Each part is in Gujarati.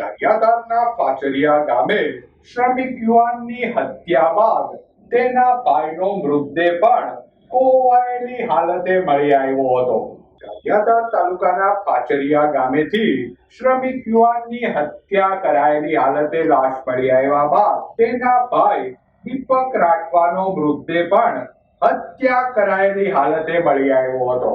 ગારિયાધારના પાચરિયા ગામે શ્રમિક યુવાનની હત્યા બાદ તેના ભાઈનો મૃતદેહ પણ કોવાયેલી હાલતે મળી આવ્યો હતો. ગારિયાધાર તાલુકાના પાચરિયા ગામેથી શ્રમિક યુવાનની હત્યા કરાયેલી હાલતે લાશ મળી આવ્યા બાદ તેના ભાઈ દીપક રાઠવાનો મૃતદેહ પણ હત્યા કરાયેલી હાલતે મળી આવ્યો હતો.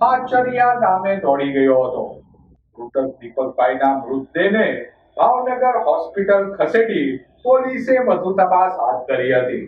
પાચરિયા ગામે દોડી ગયો હતો. મૃતક દીપકભાઈના મૃતદેહને ભાવનગર હોસ્પિટલ ખસેડી પોલીસે વધુ તપાસ હાથ ધરી હતી.